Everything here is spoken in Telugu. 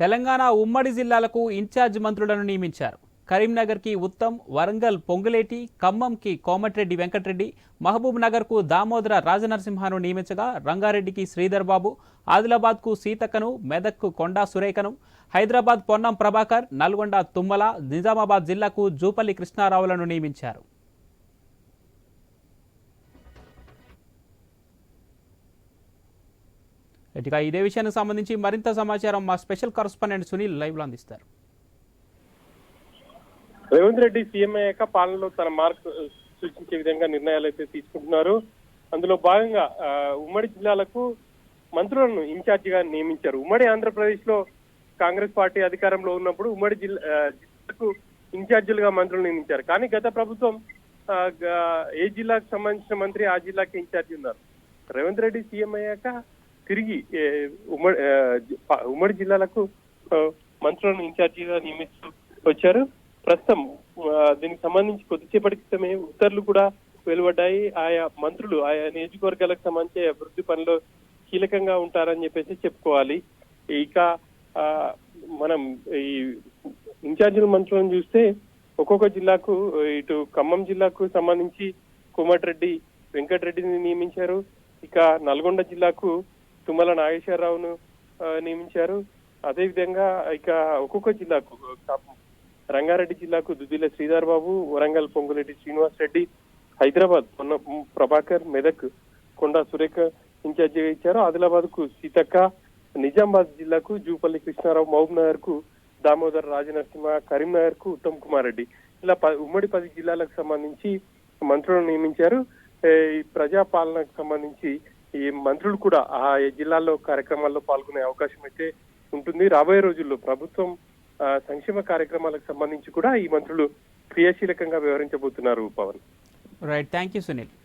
తెలంగాణ ఉమ్మడి జిల్లాలకు ఇన్ఛార్జ్ మంత్రులను నియమించారు. కరీంనగర్కి ఉత్తమ్ వరంగల్ పొంగులేటి ఖమ్మంకి కోమటిరెడ్డి వెంకటరెడ్డి మహబూబ్ నగర్కు దామోదర రాజనరసింహను నియమించగా రంగారెడ్డికి శ్రీధర్ బాబు ఆదిలాబాద్కు సీతక్కను మెదక్కు కొండా సురేఖను హైదరాబాద్ పొన్నం ప్రభాకర్ నల్గొండ తుమ్మల నిజామాబాద్ జిల్లాకు జూపల్లి కృష్ణారావులను నియమించారు. ఇక ఇదే విషయానికి సంబంధించి మరింత సమాచారం మా స్పెషల్ కరస్పాండెంట్ సునీల్ లైవ్లో అందిస్తారు. రేవంత్ రెడ్డి సీఎం అయ్యాక పాలనలో తన మార్క్ సూచించే విధంగా నిర్ణయాలు అయితే తీసుకుంటున్నారు. అందులో భాగంగా ఉమ్మడి జిల్లాలకు మంత్రులను ఇన్ఛార్జ్గా నియమించారు. ఉమ్మడి ఆంధ్రప్రదేశ్లో కాంగ్రెస్ పార్టీ అధికారంలో ఉన్నప్పుడు ఉమ్మడి జిల్లా జిల్లాకు ఇన్ఛార్జీలుగా మంత్రులు నియమించారు. కానీ గత ప్రభుత్వం ఏ జిల్లాకు సంబంధించిన మంత్రి ఆ జిల్లాకి ఇన్ఛార్జి ఉన్నారు. రేవంత్ రెడ్డి సీఎం అయ్యాక తిరిగి ఉమ్మడి ఉమ్మడి జిల్లాలకు మంత్రులను ఇన్ఛార్జిగా నియమిస్తూ వచ్చారు. ప్రస్తుతం దీనికి సంబంధించి కొద్దిసేపటి క్రితమే ఉత్తర్వులు కూడా వెలువడ్డాయి. ఆయా మంత్రులు ఆయా నియోజకవర్గాలకు సంబంధించి అభివృద్ధి పనిలో కీలకంగా ఉంటారని చెప్పేసి చెప్పుకోవాలి. ఇక ఆ, మనం ఈ ఇన్ఛార్జీల మంత్రులను చూస్తే ఒక్కొక్క జిల్లాకు ఇటు ఖమ్మం జిల్లాకు సంబంధించి కోమటిరెడ్డి వెంకటరెడ్డిని నియమించారు. ఇక నల్గొండ జిల్లాకు తుమ్మల నాగేశ్వరరావును నియమించారు. అదేవిధంగా ఇక ఒక్కొక్క జిల్లాకు రంగారెడ్డి జిల్లాకు దుద్దిల శ్రీధర్ బాబు వరంగల్ పొంగులెడ్డి శ్రీనివాస్ రెడ్డి హైదరాబాద్ పొన్న ప్రభాకర్ మెదక్ కొండా సురేఖ ఇన్ఛార్జిగా ఇచ్చారు. ఆదిలాబాద్కు సీతక్క నిజామాబాద్ జిల్లాకు జూపల్లి కృష్ణారావు మహబూబ్ నగర్కు దామోదర్ రాజనరసింహ కరీంనగర్కు ఉత్తమ్ కుమార్ రెడ్డి ఇలా ఉమ్మడి పది జిల్లాలకు సంబంధించి మంత్రులను నియమించారు. ఈ ప్రజా పాలనకు సంబంధించి ఈ మంత్రులు కూడా ఆ జిల్లాల్లో కార్యక్రమాల్లో పాల్గొనే అవకాశం అయితే ఉంటుంది. రాబోయే రోజుల్లో ప్రభుత్వం ఆ, సంక్షేమ కార్యక్రమాలకు సంబంధించి కూడా ఈ మంత్రులు క్రియాశీలకంగా వ్యవహరించబోతున్నారు Pawan. Right thank you Sunil